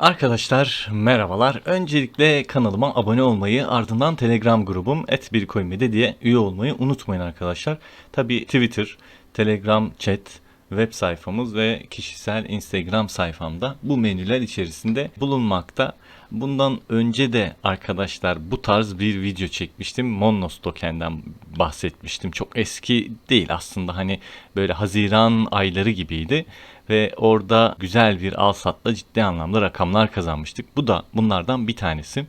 Arkadaşlar merhabalar. Öncelikle kanalıma abone olmayı ardından Telegram grubum @bircoinmede diye üye olmayı unutmayın arkadaşlar. Tabi Twitter, Telegram chat, web sayfamız ve kişisel Instagram sayfamda bu menüler içerisinde bulunmakta. Bundan önce de arkadaşlar bu tarz bir video çekmiştim. Monos Token'den bahsetmiştim. Çok eski değil aslında hani böyle Haziran ayları gibiydi ve orada güzel bir al satla ciddi anlamda rakamlar kazanmıştık. Bu da bunlardan bir tanesi.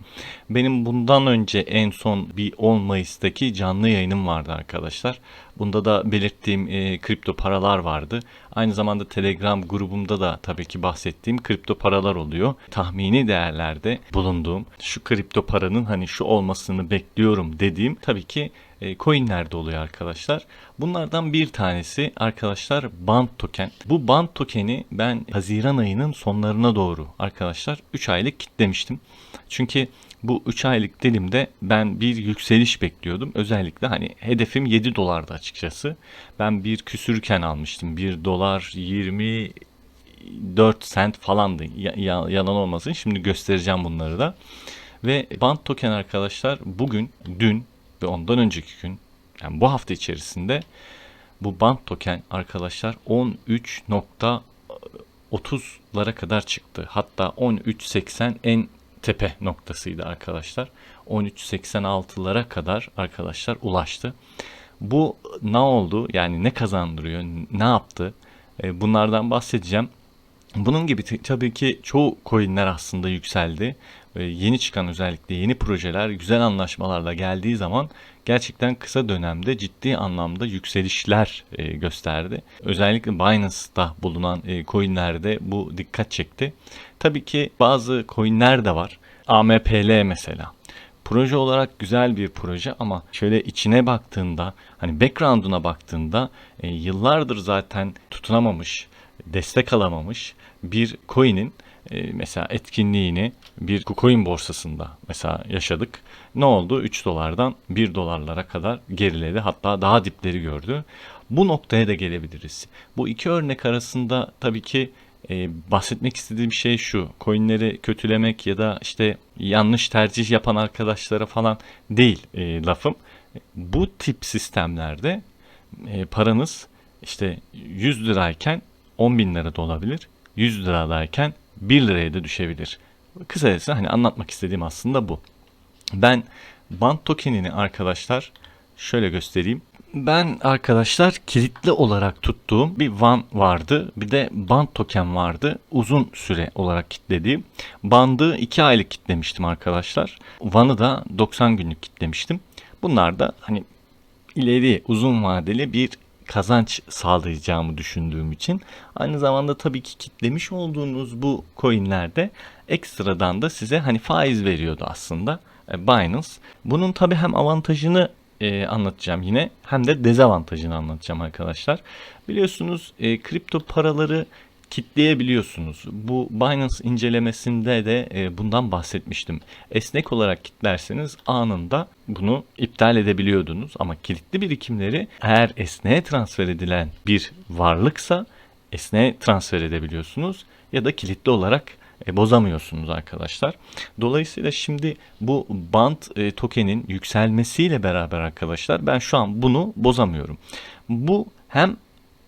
Benim bundan önce en son bir 10 Mayıs'taki canlı yayınım vardı arkadaşlar. Bunda da belirttiğim e, kripto paralar vardı. Aynı zamanda Telegram grubumda da tabii ki bahsettiğim kripto paralar oluyor. Tahmini değerlerde bulunduğum şu kripto paranın hani şu olmasını bekliyorum dediğim tabii ki e, coinlerde oluyor arkadaşlar. Bunlardan bir tanesi arkadaşlar Band Token. Bu Band Token'i ben Haziran ayının sonlarına doğru arkadaşlar 3 aylık kitlemiştim. Çünkü bu 3 aylık dilimde ben bir yükseliş bekliyordum. Özellikle hani hedefim 7 dolardı açıkçası. Ben bir küsürken almıştım. 1 dolar 24 sent falandı. Ya- ya- yalan olmasın. Şimdi göstereceğim bunları da. Ve Band Token arkadaşlar bugün, dün ve ondan önceki gün yani bu hafta içerisinde bu Band Token arkadaşlar 13.30'lara kadar çıktı. Hatta 13.80 en tepe noktasıydı arkadaşlar. 13.86'lara kadar arkadaşlar ulaştı. Bu ne oldu? Yani ne kazandırıyor? Ne yaptı? E, Bunlardan bahsedeceğim. Bunun gibi tabii ki çoğu coinler aslında yükseldi. Ve yeni çıkan özellikle yeni projeler güzel anlaşmalarla geldiği zaman gerçekten kısa dönemde ciddi anlamda yükselişler e, gösterdi. Özellikle Binance'da bulunan e, coinlerde bu dikkat çekti. Tabii ki bazı coinler de var. AMPL mesela. Proje olarak güzel bir proje ama şöyle içine baktığında hani background'una baktığında e, yıllardır zaten tutunamamış, destek alamamış bir coin'in e, mesela etkinliğini bir coin borsasında mesela yaşadık. Ne oldu? 3 dolardan 1 dolarlara kadar geriledi. Hatta daha dipleri gördü. Bu noktaya da gelebiliriz. Bu iki örnek arasında tabii ki e, bahsetmek istediğim şey şu. Coinleri kötülemek ya da işte yanlış tercih yapan arkadaşlara falan değil e, lafım. Bu tip sistemlerde e, paranız işte 100 lirayken 10 bin lira da olabilir. 100 liradayken 1 liraya da düşebilir. Kısacası hani anlatmak istediğim aslında bu. Ben Band tokenini arkadaşlar şöyle göstereyim. Ben arkadaşlar kilitli olarak tuttuğum bir Van vardı. Bir de Band token vardı. Uzun süre olarak kilitlediğim. Band'ı 2 aylık kitlemiştim arkadaşlar. Van'ı da 90 günlük kitlemiştim. Bunlar da hani ileri uzun vadeli bir kazanç sağlayacağımı düşündüğüm için aynı zamanda tabii ki kitlemiş olduğunuz bu coinlerde ekstradan da size hani faiz veriyordu aslında e, Binance. Bunun tabii hem avantajını e, anlatacağım yine hem de dezavantajını anlatacağım arkadaşlar. Biliyorsunuz e, kripto paraları kitleyebiliyorsunuz. Bu Binance incelemesinde de e, bundan bahsetmiştim. Esnek olarak kitlerseniz anında bunu iptal edebiliyordunuz ama kilitli birikimleri eğer esneğe transfer edilen bir varlıksa esneğe transfer edebiliyorsunuz ya da kilitli olarak e, bozamıyorsunuz arkadaşlar. Dolayısıyla şimdi bu band e, tokenin yükselmesiyle beraber arkadaşlar ben şu an bunu bozamıyorum. Bu hem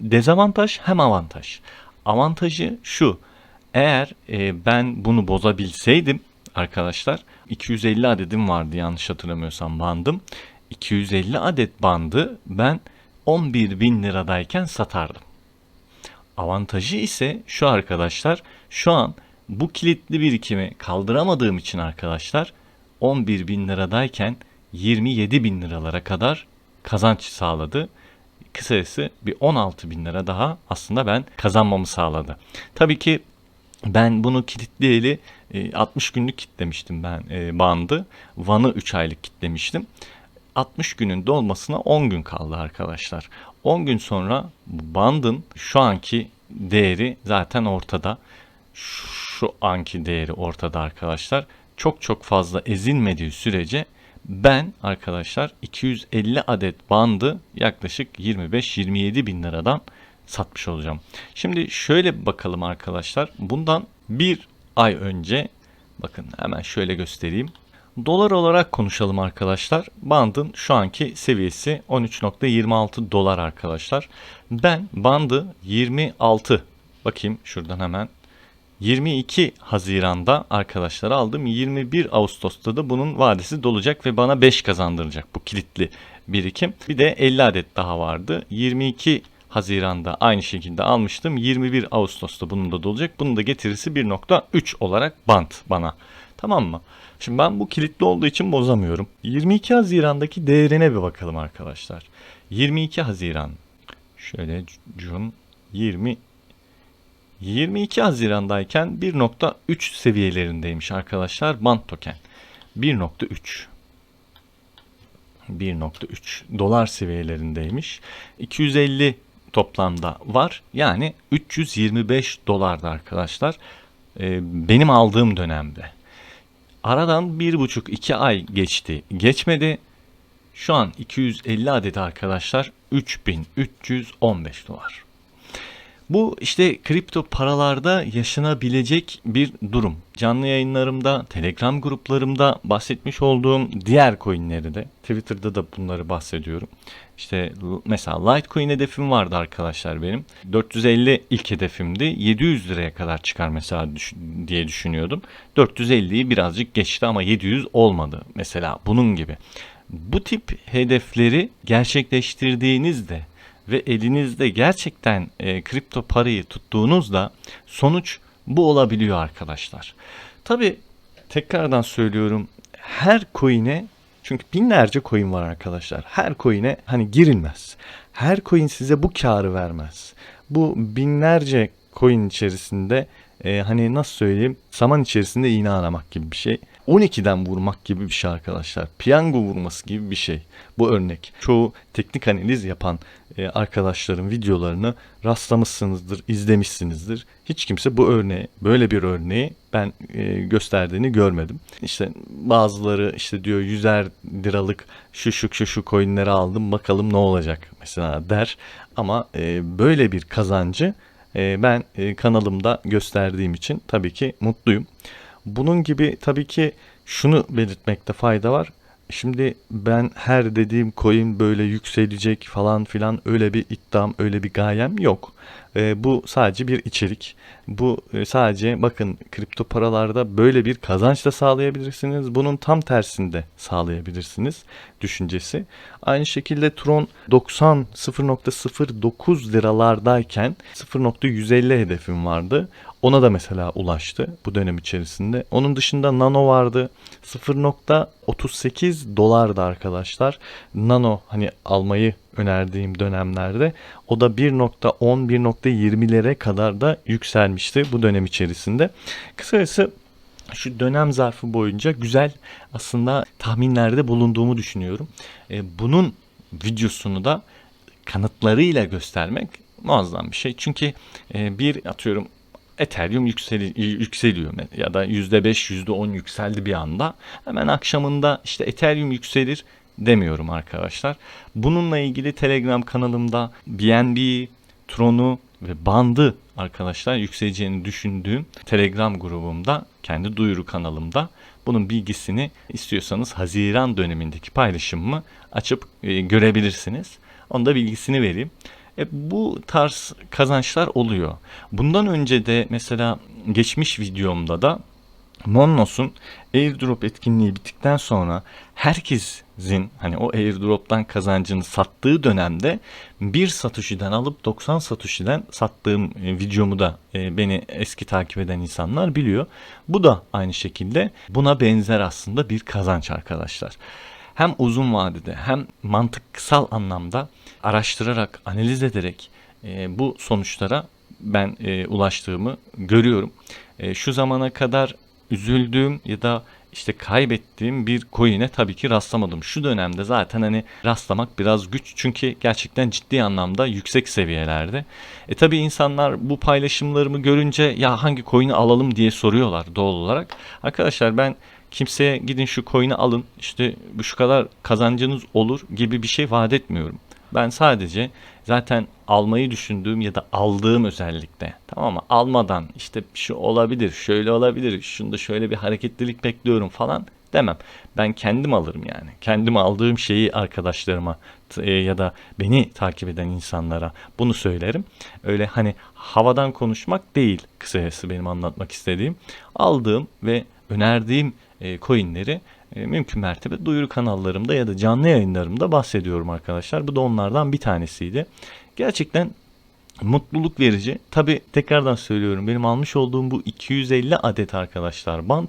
dezavantaj hem avantaj. Avantajı şu. Eğer e, ben bunu bozabilseydim arkadaşlar 250 adedim vardı yanlış hatırlamıyorsam bandım. 250 adet bandı ben 11 bin liradayken satardım. Avantajı ise şu arkadaşlar. Şu an bu kilitli birikimi kaldıramadığım için arkadaşlar 11 bin liradayken 27 bin liralara kadar kazanç sağladı. Kısacası bir 16 bin lira daha aslında ben kazanmamı sağladı. Tabii ki ben bunu kilitleyeli e, 60 günlük kitlemiştim ben e, bandı. Van'ı 3 aylık kitlemiştim. 60 günün dolmasına 10 gün kaldı arkadaşlar. 10 gün sonra bandın şu anki değeri zaten ortada. Şu anki değeri ortada arkadaşlar. Çok çok fazla ezilmediği sürece ben arkadaşlar 250 adet bandı yaklaşık 25-27 bin liradan satmış olacağım. Şimdi şöyle bakalım arkadaşlar. Bundan bir ay önce bakın hemen şöyle göstereyim. Dolar olarak konuşalım arkadaşlar. Bandın şu anki seviyesi 13.26 dolar arkadaşlar. Ben bandı 26 bakayım şuradan hemen 22 Haziran'da arkadaşlar aldım. 21 Ağustos'ta da bunun vadesi dolacak ve bana 5 kazandıracak bu kilitli birikim. Bir de 50 adet daha vardı. 22 Haziran'da aynı şekilde almıştım. 21 Ağustos'ta bunun da dolacak. Bunun da getirisi 1.3 olarak bant bana. Tamam mı? Şimdi ben bu kilitli olduğu için bozamıyorum. 22 Haziran'daki değerine bir bakalım arkadaşlar. 22 Haziran. Şöyle Jun 20 22 Haziran'dayken 1.3 seviyelerindeymiş arkadaşlar band token. 1.3 1.3 dolar seviyelerindeymiş. 250 toplamda var. Yani 325 dolardı arkadaşlar. Ee, benim aldığım dönemde. Aradan 1,5-2 ay geçti. Geçmedi. Şu an 250 adet arkadaşlar 3315 dolar. Bu işte kripto paralarda yaşanabilecek bir durum. Canlı yayınlarımda, Telegram gruplarımda bahsetmiş olduğum diğer coinleri de Twitter'da da bunları bahsediyorum. İşte mesela Litecoin hedefim vardı arkadaşlar benim. 450 ilk hedefimdi. 700 liraya kadar çıkar mesela diye düşünüyordum. 450'yi birazcık geçti ama 700 olmadı mesela bunun gibi. Bu tip hedefleri gerçekleştirdiğinizde ve elinizde gerçekten e, kripto parayı tuttuğunuzda sonuç bu olabiliyor arkadaşlar. Tabi tekrardan söylüyorum her coin'e çünkü binlerce coin var arkadaşlar. Her coin'e hani girilmez. Her coin size bu karı vermez. Bu binlerce coin içerisinde e, hani nasıl söyleyeyim saman içerisinde iğne aramak gibi bir şey. 12'den vurmak gibi bir şey arkadaşlar. Piyango vurması gibi bir şey. Bu örnek. Çoğu teknik analiz yapan e, arkadaşların videolarını rastlamışsınızdır, izlemişsinizdir. Hiç kimse bu örneği, böyle bir örneği ben e, gösterdiğini görmedim. İşte bazıları işte diyor yüzer liralık şu şu şu şu coinleri aldım bakalım ne olacak mesela der. Ama e, böyle bir kazancı ben kanalımda gösterdiğim için tabii ki mutluyum. Bunun gibi tabii ki şunu belirtmekte fayda var. Şimdi ben her dediğim coin böyle yükselecek falan filan öyle bir iddiam, öyle bir gayem yok. E, bu sadece bir içerik. Bu e, sadece bakın kripto paralarda böyle bir kazanç da sağlayabilirsiniz. Bunun tam tersinde sağlayabilirsiniz düşüncesi. Aynı şekilde Tron 90 0.09 liralardayken 0.150 hedefim vardı. Ona da mesela ulaştı bu dönem içerisinde. Onun dışında Nano vardı. 0.38 dolardı arkadaşlar. Nano hani almayı önerdiğim dönemlerde o da 1.10-1.20'lere kadar da yükselmişti bu dönem içerisinde. Kısacası şu dönem zarfı boyunca güzel aslında tahminlerde bulunduğumu düşünüyorum. E, bunun videosunu da kanıtlarıyla göstermek muazzam bir şey. Çünkü e, bir atıyorum Ethereum yükseli, yükseliyor ya da %5 %10 yükseldi bir anda. Hemen akşamında işte Ethereum yükselir demiyorum arkadaşlar. Bununla ilgili Telegram kanalımda BNB, Tron'u ve bandı arkadaşlar yükseleceğini düşündüğüm Telegram grubumda kendi duyuru kanalımda bunun bilgisini istiyorsanız Haziran dönemindeki paylaşımımı açıp e, görebilirsiniz. Onun da bilgisini vereyim. E, bu tarz kazançlar oluyor. Bundan önce de mesela geçmiş videomda da Monnos'un airdrop etkinliği bittikten sonra herkesin hani o airdrop'tan kazancını sattığı dönemde bir satışıdan alıp 90 satışıdan sattığım e, videomu da e, beni eski takip eden insanlar biliyor. Bu da aynı şekilde buna benzer aslında bir kazanç arkadaşlar. Hem uzun vadede hem mantıksal anlamda araştırarak, analiz ederek e, bu sonuçlara ben ulaştığımı görüyorum. Şu zamana kadar üzüldüğüm ya da işte kaybettiğim bir coin'e tabii ki rastlamadım. Şu dönemde zaten hani rastlamak biraz güç çünkü gerçekten ciddi anlamda yüksek seviyelerde. E tabii insanlar bu paylaşımlarımı görünce ya hangi coin'i alalım diye soruyorlar doğal olarak. Arkadaşlar ben kimseye gidin şu coin'i alın işte şu kadar kazancınız olur gibi bir şey vaat etmiyorum. Ben sadece zaten almayı düşündüğüm ya da aldığım özellikle tamam mı? Almadan işte şu olabilir, şöyle olabilir, şunda şöyle bir hareketlilik bekliyorum falan demem. Ben kendim alırım yani. Kendim aldığım şeyi arkadaşlarıma e, ya da beni takip eden insanlara bunu söylerim. Öyle hani havadan konuşmak değil kısacası benim anlatmak istediğim. Aldığım ve önerdiğim e, coinleri mümkün mertebe duyuru kanallarımda ya da canlı yayınlarımda bahsediyorum arkadaşlar. Bu da onlardan bir tanesiydi. Gerçekten mutluluk verici. Tabi tekrardan söylüyorum benim almış olduğum bu 250 adet arkadaşlar band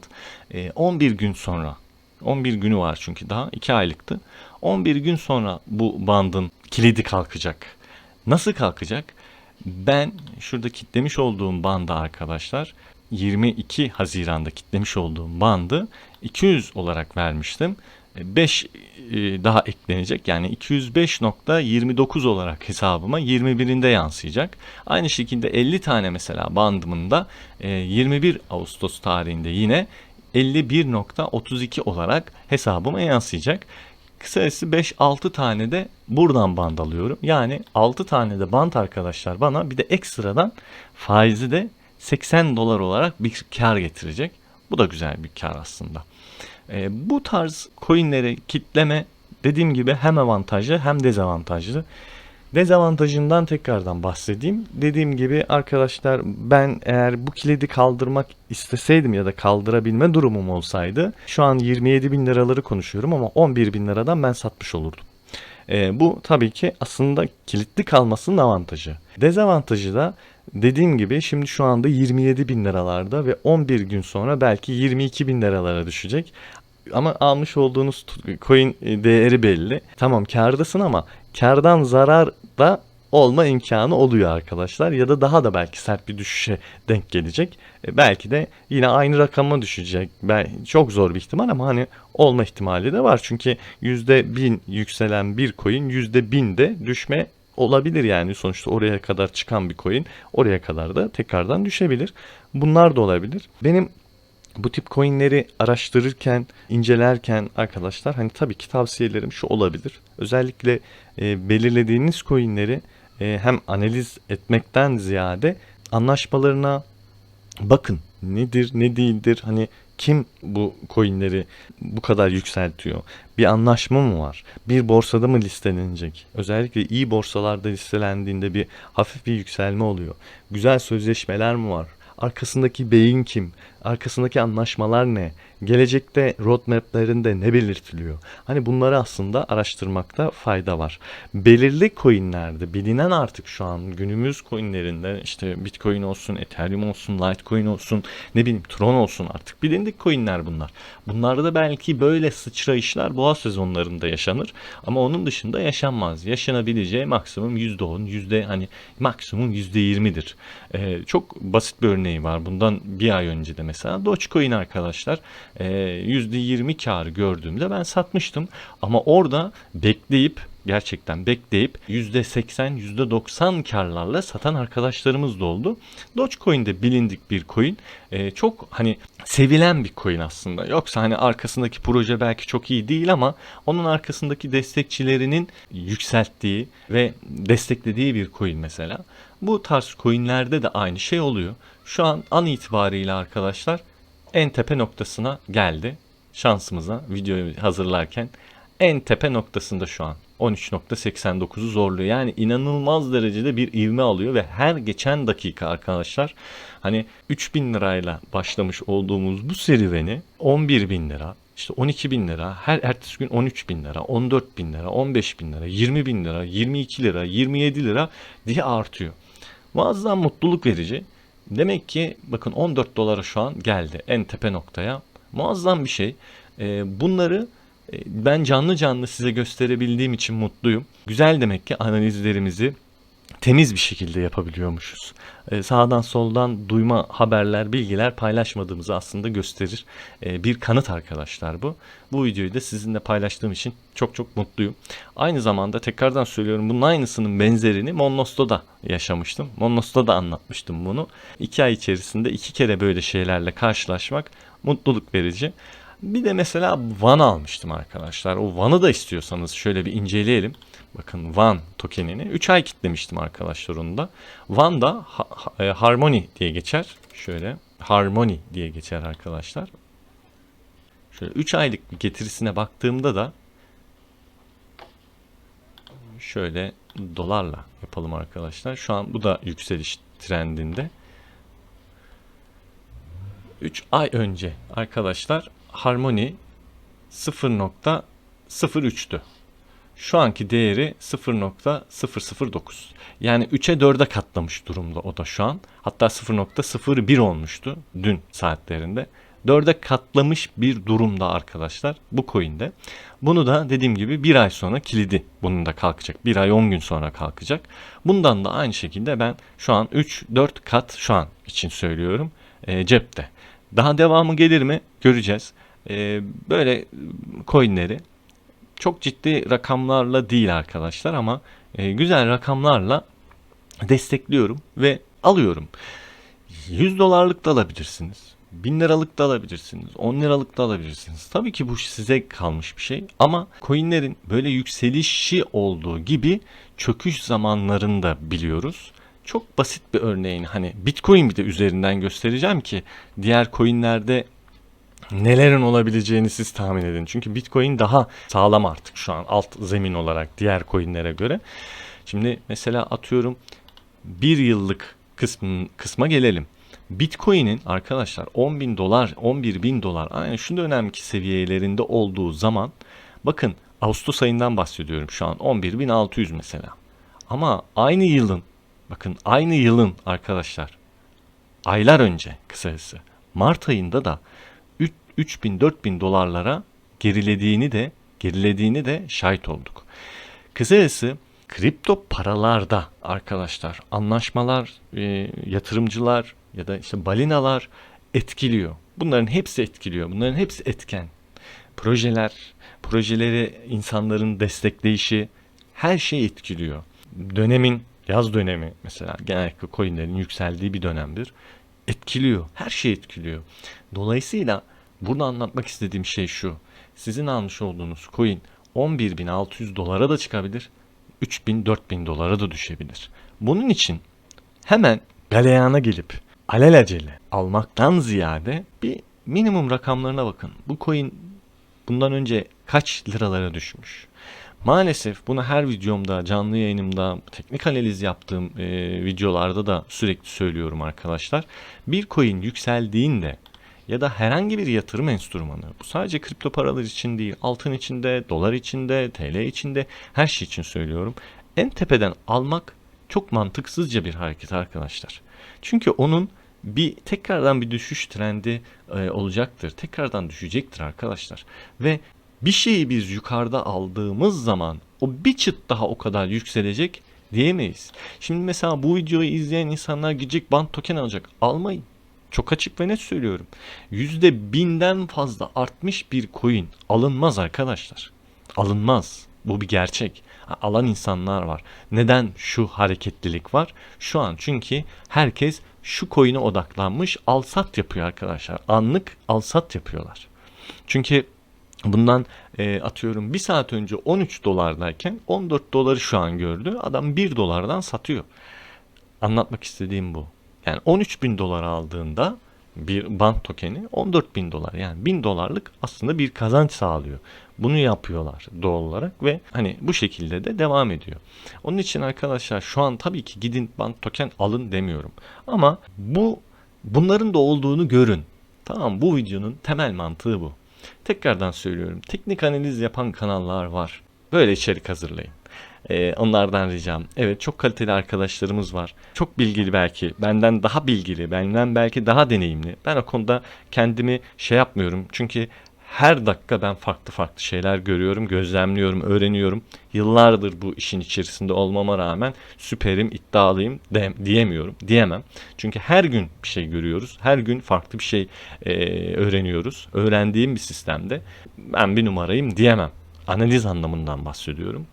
e, 11 gün sonra 11 günü var çünkü daha 2 aylıktı. 11 gün sonra bu bandın kilidi kalkacak. Nasıl kalkacak? Ben şurada kitlemiş olduğum bandı arkadaşlar 22 Haziran'da kitlemiş olduğum bandı 200 olarak vermiştim. 5 daha eklenecek. Yani 205.29 olarak hesabıma 21'inde yansıyacak. Aynı şekilde 50 tane mesela bandımın da e, 21 Ağustos tarihinde yine 51.32 olarak hesabıma yansıyacak. Kısacası 5-6 tane de buradan band alıyorum. Yani 6 tane de band arkadaşlar bana bir de ekstradan faizi de 80 dolar olarak bir kar getirecek. Bu da güzel bir kar aslında. E, bu tarz coinleri kitleme dediğim gibi hem avantajlı hem dezavantajlı. Dezavantajından tekrardan bahsedeyim. Dediğim gibi arkadaşlar ben eğer bu kilidi kaldırmak isteseydim ya da kaldırabilme durumum olsaydı şu an 27 bin liraları konuşuyorum ama 11 bin liradan ben satmış olurdum. E, bu tabii ki aslında kilitli kalmasının avantajı. Dezavantajı da dediğim gibi şimdi şu anda 27 bin liralarda ve 11 gün sonra belki 22 bin liralara düşecek. Ama almış olduğunuz coin değeri belli. Tamam kardasın ama kardan zarar da olma imkanı oluyor arkadaşlar. Ya da daha da belki sert bir düşüşe denk gelecek. E, belki de yine aynı rakama düşecek. Çok zor bir ihtimal ama hani olma ihtimali de var. Çünkü %1000 yükselen bir coin %1000 de düşme olabilir yani sonuçta oraya kadar çıkan bir coin oraya kadar da tekrardan düşebilir. Bunlar da olabilir. Benim bu tip coinleri araştırırken, incelerken arkadaşlar hani tabii ki tavsiyelerim şu olabilir. Özellikle e, belirlediğiniz coinleri e, hem analiz etmekten ziyade anlaşmalarına bakın nedir ne değildir hani kim bu coinleri bu kadar yükseltiyor? Bir anlaşma mı var? Bir borsada mı listelenecek? Özellikle iyi borsalarda listelendiğinde bir hafif bir yükselme oluyor. Güzel sözleşmeler mi var? Arkasındaki beyin kim? Arkasındaki anlaşmalar ne? Gelecekte roadmap'lerinde ne belirtiliyor? Hani bunları aslında araştırmakta fayda var. Belirli coinlerde bilinen artık şu an günümüz coinlerinde işte Bitcoin olsun, Ethereum olsun, Litecoin olsun, ne bileyim Tron olsun artık bilindik coinler bunlar. Bunlarda da belki böyle sıçrayışlar boğa sezonlarında yaşanır ama onun dışında yaşanmaz. Yaşanabileceği maksimum %10, yüzde hani maksimum %20'dir. Ee, çok basit bir örneği var. Bundan bir ay önce de mesela Dogecoin arkadaşlar e, %20 kar gördüğümde ben satmıştım. Ama orada bekleyip gerçekten bekleyip %80 %90 karlarla satan arkadaşlarımız da oldu. Dogecoin de bilindik bir coin. Ee, çok hani sevilen bir coin aslında. Yoksa hani arkasındaki proje belki çok iyi değil ama onun arkasındaki destekçilerinin yükselttiği ve desteklediği bir coin mesela. Bu tarz coinlerde de aynı şey oluyor. Şu an an itibariyle arkadaşlar en tepe noktasına geldi. Şansımıza videoyu hazırlarken en tepe noktasında şu an. 13.89'u zorluyor. Yani inanılmaz derecede bir ivme alıyor ve her geçen dakika arkadaşlar hani 3000 lirayla başlamış olduğumuz bu serüveni 11 bin lira, işte 12 bin lira, her ertesi gün 13 bin lira, 14 bin lira, 15 bin lira, 20 bin lira, 22 lira, 27 lira diye artıyor. Muazzam mutluluk verici. Demek ki bakın 14 dolara şu an geldi en tepe noktaya. Muazzam bir şey. Ee, bunları e, ben canlı canlı size gösterebildiğim için mutluyum. Güzel demek ki analizlerimizi temiz bir şekilde yapabiliyormuşuz. Ee, sağdan soldan duyma haberler, bilgiler paylaşmadığımızı aslında gösterir. Ee, bir kanıt arkadaşlar bu. Bu videoyu da sizinle paylaştığım için çok çok mutluyum. Aynı zamanda tekrardan söylüyorum bunun aynısının benzerini Monnosto'da yaşamıştım. Monnosto'da anlatmıştım bunu. İki ay içerisinde iki kere böyle şeylerle karşılaşmak mutluluk verici. Bir de mesela Van almıştım arkadaşlar. O Van'ı da istiyorsanız şöyle bir inceleyelim. Bakın Van tokenini 3 ay kitlemiştim arkadaşlar onu da. Van da ha- e, Harmony diye geçer. Şöyle Harmony diye geçer arkadaşlar. Şöyle 3 aylık bir getirisine baktığımda da şöyle dolarla yapalım arkadaşlar. Şu an bu da yükseliş trendinde. 3 ay önce arkadaşlar Harmony 0.03'tü. Şu anki değeri 0.009. Yani 3'e 4'e katlamış durumda o da şu an. Hatta 0.01 olmuştu dün saatlerinde. 4'e katlamış bir durumda arkadaşlar bu coin'de. Bunu da dediğim gibi bir ay sonra kilidi bunun da kalkacak. Bir ay 10 gün sonra kalkacak. Bundan da aynı şekilde ben şu an 3-4 kat şu an için söylüyorum e, cepte. Daha devamı gelir mi göreceğiz. E, böyle coinleri çok ciddi rakamlarla değil arkadaşlar ama e, güzel rakamlarla destekliyorum ve alıyorum. 100 dolarlık da alabilirsiniz. 1000 liralık da alabilirsiniz. 10 liralık da alabilirsiniz. Tabii ki bu size kalmış bir şey ama coinlerin böyle yükselişi olduğu gibi çöküş zamanlarında biliyoruz. Çok basit bir örneğin hani Bitcoin bir de üzerinden göstereceğim ki diğer coinlerde nelerin olabileceğini siz tahmin edin. Çünkü Bitcoin daha sağlam artık şu an alt zemin olarak diğer coinlere göre. Şimdi mesela atıyorum bir yıllık kısmın, kısma gelelim. Bitcoin'in arkadaşlar 10 bin dolar, 11 bin dolar aynı şu dönemki seviyelerinde olduğu zaman bakın Ağustos ayından bahsediyorum şu an 11.600 mesela. Ama aynı yılın bakın aynı yılın arkadaşlar aylar önce kısacası Mart ayında da 3000-4000 dolarlara gerilediğini de gerilediğini de şahit olduk. Kısacası kripto paralarda arkadaşlar anlaşmalar, e, yatırımcılar ya da işte balinalar etkiliyor. Bunların hepsi etkiliyor. Bunların hepsi etken. Projeler, projeleri insanların destekleyişi her şey etkiliyor. Dönemin yaz dönemi mesela genellikle coinlerin yükseldiği bir dönemdir. Etkiliyor. Her şey etkiliyor. Dolayısıyla burada anlatmak istediğim şey şu. Sizin almış olduğunuz coin 11.600 dolara da çıkabilir. 3000-4000 dolara da düşebilir. Bunun için hemen galeyana gelip alelacele almaktan ziyade bir minimum rakamlarına bakın. Bu coin bundan önce kaç liralara düşmüş? Maalesef bunu her videomda, canlı yayınımda, teknik analiz yaptığım e, videolarda da sürekli söylüyorum arkadaşlar. Bir coin yükseldiğinde ya da herhangi bir yatırım enstrümanı, bu sadece kripto paralar için değil, altın içinde, dolar içinde, TL içinde, her şey için söylüyorum. En tepeden almak çok mantıksızca bir hareket arkadaşlar. Çünkü onun bir tekrardan bir düşüş trendi e, olacaktır. Tekrardan düşecektir arkadaşlar. Ve bir şeyi biz yukarıda aldığımız zaman o bir çıt daha o kadar yükselecek diyemeyiz. Şimdi mesela bu videoyu izleyen insanlar gidecek band token alacak. Almayın. Çok açık ve net söylüyorum. Yüzde binden fazla artmış bir coin alınmaz arkadaşlar. Alınmaz. Bu bir gerçek. Alan insanlar var. Neden şu hareketlilik var? Şu an çünkü herkes şu coin'e odaklanmış al sat yapıyor arkadaşlar. Anlık al sat yapıyorlar. Çünkü bundan e, atıyorum bir saat önce 13 dolardayken 14 doları şu an gördü. Adam 1 dolardan satıyor. Anlatmak istediğim bu. Yani 13 bin dolar aldığında bir band tokeni 14 bin dolar yani 1000 dolarlık aslında bir kazanç sağlıyor. Bunu yapıyorlar doğal olarak ve hani bu şekilde de devam ediyor. Onun için arkadaşlar şu an tabii ki gidin band token alın demiyorum. Ama bu bunların da olduğunu görün. Tamam bu videonun temel mantığı bu. Tekrardan söylüyorum. Teknik analiz yapan kanallar var. Böyle içerik hazırlayın. Ee, onlardan ricam. Evet çok kaliteli arkadaşlarımız var. Çok bilgili belki. Benden daha bilgili. Benden belki daha deneyimli. Ben o konuda kendimi şey yapmıyorum. Çünkü her dakika ben farklı farklı şeyler görüyorum, gözlemliyorum, öğreniyorum. Yıllardır bu işin içerisinde olmama rağmen süperim, iddialıyım de, diyemiyorum, diyemem. Çünkü her gün bir şey görüyoruz, her gün farklı bir şey e, öğreniyoruz. Öğrendiğim bir sistemde ben bir numarayım diyemem. Analiz anlamından bahsediyorum.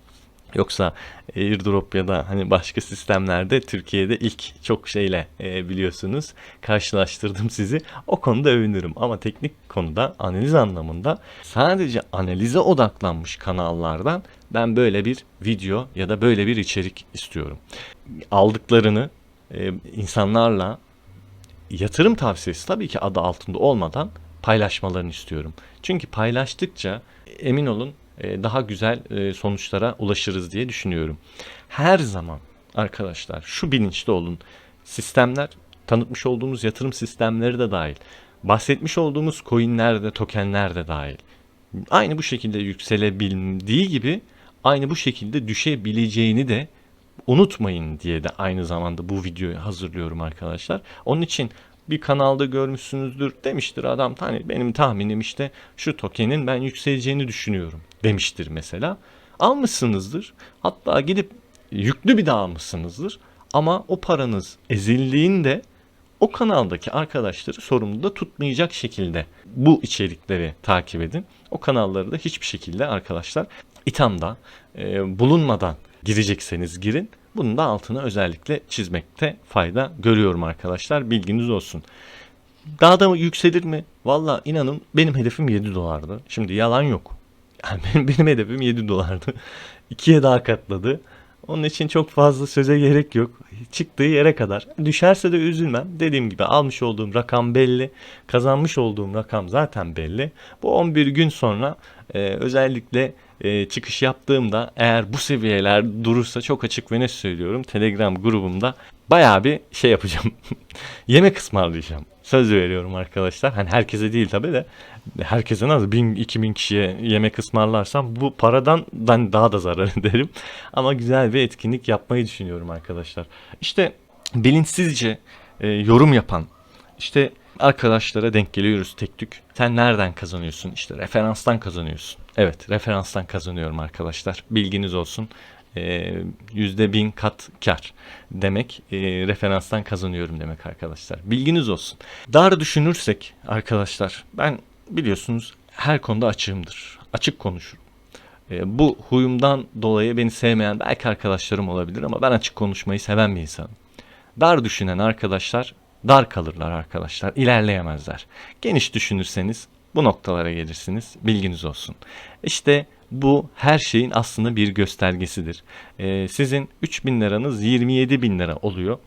Yoksa airdrop ya da hani başka sistemlerde Türkiye'de ilk çok şeyle e, biliyorsunuz karşılaştırdım sizi. O konuda övünürüm ama teknik konuda analiz anlamında sadece analize odaklanmış kanallardan ben böyle bir video ya da böyle bir içerik istiyorum. Aldıklarını e, insanlarla yatırım tavsiyesi tabii ki adı altında olmadan paylaşmalarını istiyorum. Çünkü paylaştıkça emin olun e, daha güzel e, sonuçlara ulaşırız diye düşünüyorum. Her zaman arkadaşlar şu bilinçli olun. Sistemler tanıtmış olduğumuz yatırım sistemleri de dahil. Bahsetmiş olduğumuz coinler de tokenler de dahil. Aynı bu şekilde yükselebildiği gibi aynı bu şekilde düşebileceğini de unutmayın diye de aynı zamanda bu videoyu hazırlıyorum arkadaşlar. Onun için bir kanalda görmüşsünüzdür demiştir adam hani benim tahminim işte şu tokenin ben yükseleceğini düşünüyorum demiştir mesela. Almışsınızdır hatta gidip yüklü bir de almışsınızdır ama o paranız ezildiğinde o kanaldaki arkadaşları sorumlu da tutmayacak şekilde bu içerikleri takip edin. O kanalları da hiçbir şekilde arkadaşlar ithamda e, bulunmadan girecekseniz girin. Bunun da altına özellikle çizmekte fayda görüyorum arkadaşlar. Bilginiz olsun. Daha da yükselir mi? Valla inanın benim hedefim 7 dolardı. Şimdi yalan yok. Yani benim, benim hedefim 7 dolardı. İkiye daha katladı. Onun için çok fazla söze gerek yok. Çıktığı yere kadar. Düşerse de üzülmem. Dediğim gibi almış olduğum rakam belli. Kazanmış olduğum rakam zaten belli. Bu 11 gün sonra e, özellikle e, çıkış yaptığımda eğer bu seviyeler durursa çok açık ve net söylüyorum. Telegram grubumda bayağı bir şey yapacağım. Yemek ısmarlayacağım. Söz veriyorum arkadaşlar. Hani herkese değil tabi de herkese nasıl 1000 2000 kişiye yemek ısmarlarsam bu paradan ben daha da zarar ederim. Ama güzel bir etkinlik yapmayı düşünüyorum arkadaşlar. İşte bilinçsizce e, yorum yapan işte arkadaşlara denk geliyoruz tek tük. Sen nereden kazanıyorsun? İşte referanstan kazanıyorsun. Evet referanstan kazanıyorum arkadaşlar. Bilginiz olsun. Ee, yüzde bin kat kar demek e, referanstan kazanıyorum demek arkadaşlar. Bilginiz olsun. Dar düşünürsek arkadaşlar ben biliyorsunuz her konuda açığımdır. Açık konuşurum. E, bu huyumdan dolayı beni sevmeyen belki arkadaşlarım olabilir ama ben açık konuşmayı seven bir insanım. Dar düşünen arkadaşlar dar kalırlar arkadaşlar. İlerleyemezler. Geniş düşünürseniz bu noktalara gelirsiniz. Bilginiz olsun. İşte bu her şeyin aslında bir göstergesidir. Ee, sizin 3000 liranız 27 bin lira oluyor.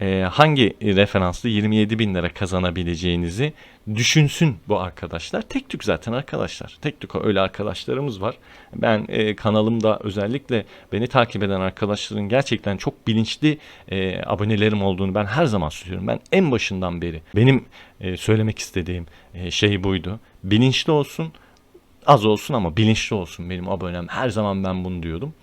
Ee, hangi referanslı 27 bin lira kazanabileceğinizi düşünsün bu arkadaşlar. Tek tük zaten arkadaşlar. Tek tük öyle arkadaşlarımız var. Ben e, kanalımda özellikle beni takip eden arkadaşların gerçekten çok bilinçli e, abonelerim olduğunu ben her zaman söylüyorum. Ben en başından beri benim e, söylemek istediğim e, şey buydu. Bilinçli olsun az olsun ama bilinçli olsun benim abonem. Her zaman ben bunu diyordum.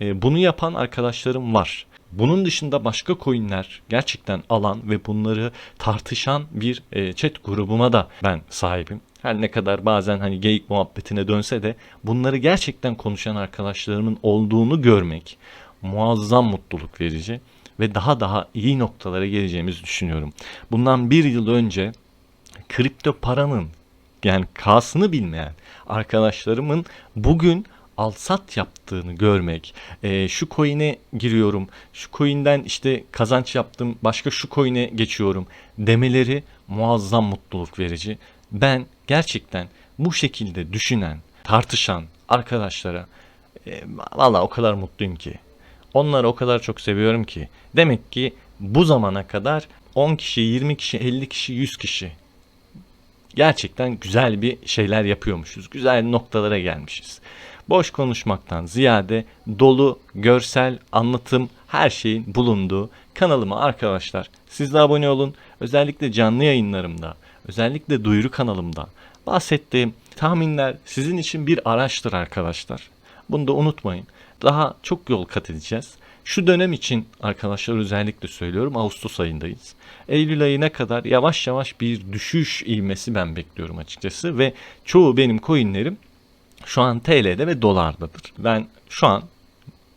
E, bunu yapan arkadaşlarım var. Bunun dışında başka coinler gerçekten alan ve bunları tartışan bir e, chat grubuma da ben sahibim. Her ne kadar bazen hani geyik muhabbetine dönse de bunları gerçekten konuşan arkadaşlarımın olduğunu görmek muazzam mutluluk verici ve daha daha iyi noktalara geleceğimizi düşünüyorum. Bundan bir yıl önce kripto paranın yani kasını bilmeyen arkadaşlarımın bugün alsat yaptığını görmek, e, şu coin'e giriyorum, şu coin'den işte kazanç yaptım, başka şu coin'e geçiyorum demeleri muazzam mutluluk verici. Ben gerçekten bu şekilde düşünen, tartışan arkadaşlara e, valla o kadar mutluyum ki. Onları o kadar çok seviyorum ki. Demek ki bu zamana kadar 10 kişi, 20 kişi, 50 kişi, 100 kişi gerçekten güzel bir şeyler yapıyormuşuz. Güzel noktalara gelmişiz. Boş konuşmaktan ziyade dolu, görsel, anlatım her şeyin bulunduğu kanalıma arkadaşlar siz de abone olun. Özellikle canlı yayınlarımda, özellikle duyuru kanalımda bahsettiğim tahminler sizin için bir araçtır arkadaşlar. Bunu da unutmayın. Daha çok yol kat edeceğiz. Şu dönem için arkadaşlar özellikle söylüyorum Ağustos ayındayız. Eylül ayına kadar yavaş yavaş bir düşüş ivmesi ben bekliyorum açıkçası ve çoğu benim coinlerim şu an TL'de ve dolardadır. Ben şu an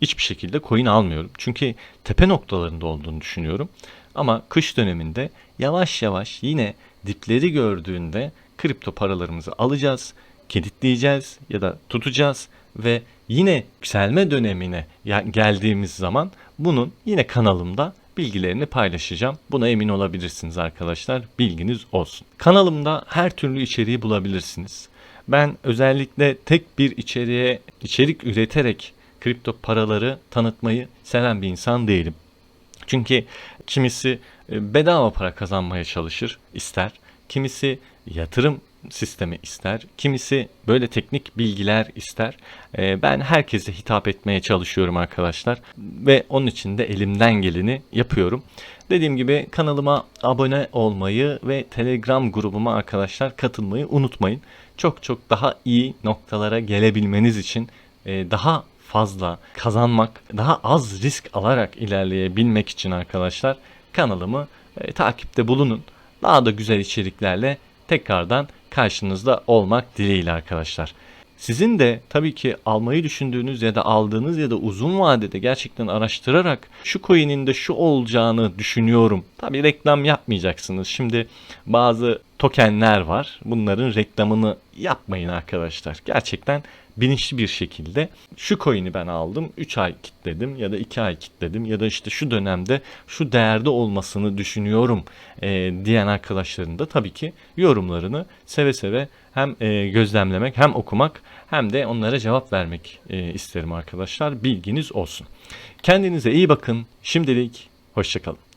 hiçbir şekilde coin almıyorum. Çünkü tepe noktalarında olduğunu düşünüyorum. Ama kış döneminde yavaş yavaş yine dipleri gördüğünde kripto paralarımızı alacağız, kilitleyeceğiz ya da tutacağız ve yine yükselme dönemine geldiğimiz zaman bunun yine kanalımda bilgilerini paylaşacağım. Buna emin olabilirsiniz arkadaşlar. Bilginiz olsun. Kanalımda her türlü içeriği bulabilirsiniz. Ben özellikle tek bir içeriğe içerik üreterek kripto paraları tanıtmayı seven bir insan değilim. Çünkü kimisi e, bedava para kazanmaya çalışır, ister. Kimisi yatırım sistemi ister. Kimisi böyle teknik bilgiler ister. E, Ben herkese hitap etmeye çalışıyorum arkadaşlar. Ve onun için de elimden geleni yapıyorum. Dediğim gibi kanalıma abone olmayı ve Telegram grubuma arkadaşlar katılmayı unutmayın. Çok çok daha iyi noktalara gelebilmeniz için e, daha fazla kazanmak, daha az risk alarak ilerleyebilmek için arkadaşlar kanalımı e, takipte bulunun. Daha da güzel içeriklerle tekrardan karşınızda olmak dileğiyle arkadaşlar. Sizin de tabii ki almayı düşündüğünüz ya da aldığınız ya da uzun vadede gerçekten araştırarak şu coin'in de şu olacağını düşünüyorum. Tabii reklam yapmayacaksınız. Şimdi bazı tokenler var. Bunların reklamını yapmayın arkadaşlar. Gerçekten bilinçli bir şekilde şu coin'i ben aldım 3 ay kitledim ya da 2 ay kitledim ya da işte şu dönemde şu değerde olmasını düşünüyorum e, diyen arkadaşların da tabii ki yorumlarını seve seve hem e, gözlemlemek hem okumak hem de onlara cevap vermek e, isterim arkadaşlar bilginiz olsun. Kendinize iyi bakın şimdilik hoşçakalın.